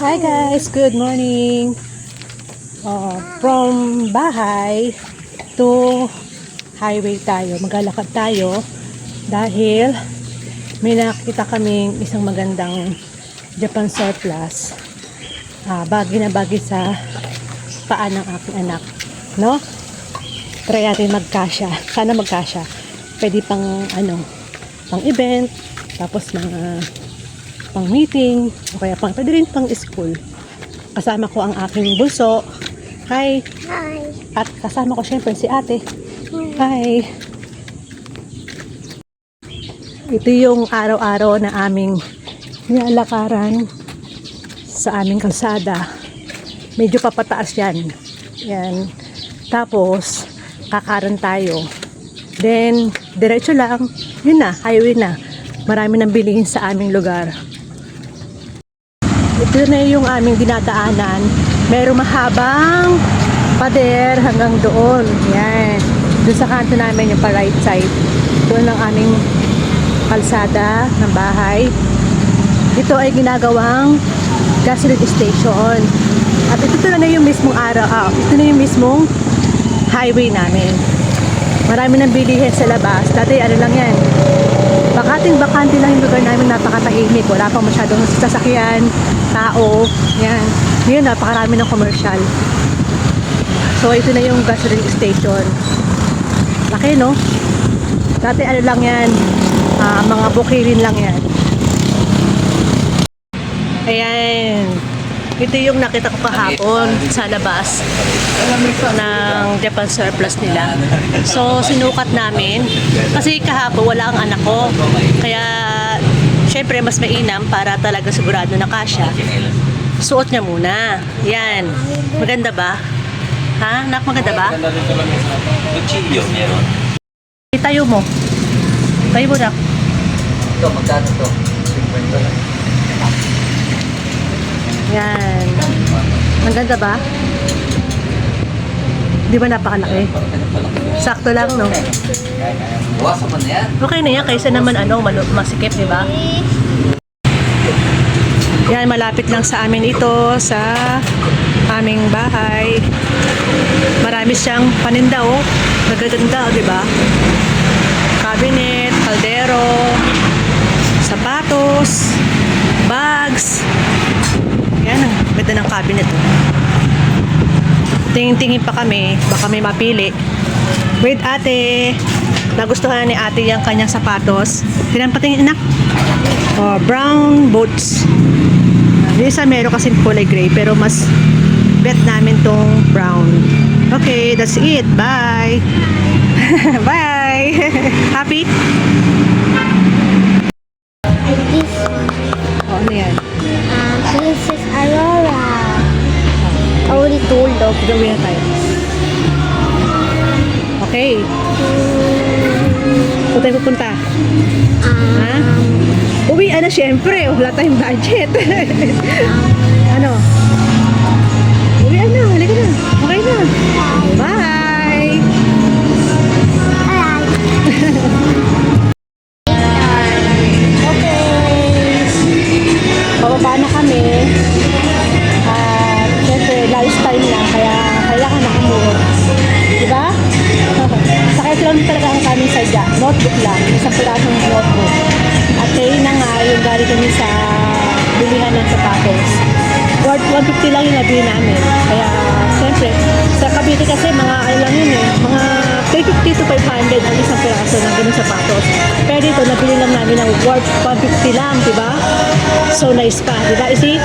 Hi guys, good morning. Uh, from bahay to highway tayo. Maglalakad tayo dahil may nakita kaming isang magandang Japan surplus. Ah, bagay na bagay sa paa ng aking anak. No? Try natin magkasya. Sana magkasya. Pwede pang ano, pang event, tapos mga pang meeting, o kaya pang, pwede rin pang school. Kasama ko ang aking bunso. Hi! Hi. At kasama ko syempre si ate. Hi! Ito yung araw-araw na aming nilalakaran sa aming kalsada. Medyo papataas yan. Yan. Tapos, kakaran tayo. Then, diretso lang. Yun na, highway na. Marami nang bilihin sa aming lugar. Ito na yung aming dinadaanan. Merong mahabang pader hanggang doon. Yan. Doon sa kanto namin yung pa right side. Doon ang aming kalsada ng bahay. Ito ay ginagawang gasoline station. At ito na yung mismong araw. Ah, ito na yung mismong highway namin. Marami nang bilihin sa labas. Dati ano lang yan. Bakating bakante lang yung lugar namin napakatahimik. Wala pang masyadong sasakyan, tao. Yan. Ngayon napakarami ng commercial. So ito na yung gasoline station. Laki no? Dati ano lang yan. ah, mga bukirin lang yan. Ayan. Ito yung nakita ko kahapon sa labas ng Japan surplus nila. So, sinukat namin. Kasi kahapon wala ang anak ko. Kaya, syempre, mas mainam para talaga sigurado na kasya. Suot niya muna. Yan. Maganda ba? Ha? Nak, maganda ba? Cuchillo meron. Tayo mo. Tayo mo, Nak. Ito, magkano to? 50 lang. Yan. Ang ganda ba? Di ba napakalaki? Sakto lang, no? Buwasan mo na yan. Okay na yan, kaysa naman ano, masikip, di ba? Yan, malapit lang sa amin ito, sa aming bahay. Marami siyang paninda, oh. Nagaganda, oh, di ba? Cabinet, kaldero, sapatos, bags. Ganda ng cabinet. Tingin-tingin pa kami, baka may mapili. Wait, ate. Nagustuhan ni ate yung kanyang sapatos. Sinan patingin, anak? Oh, brown boots. Yung isa meron kasing kulay gray, pero mas bet namin tong brown. Okay, that's it. Bye! Bye! Happy? Told of. Gawin na tayo. Okay. Saan tayo pupunta? Ha? Um, Uwi na syempre. Wala tayong budget. ano? Notebook lang. Isang pirasong notebook. At kayo na nga yung galing kami sa bilihan ng sapatos. Worth 150 lang yung nabili namin. Kaya, syempre, sa Cavite kasi mga ano lang yun eh. Mga 350 to 500 ang isang piraso ng ganun sapatos. Pero dito, nabili lang namin ng worth 150 lang, di ba? So nice pa, di ba? Isi?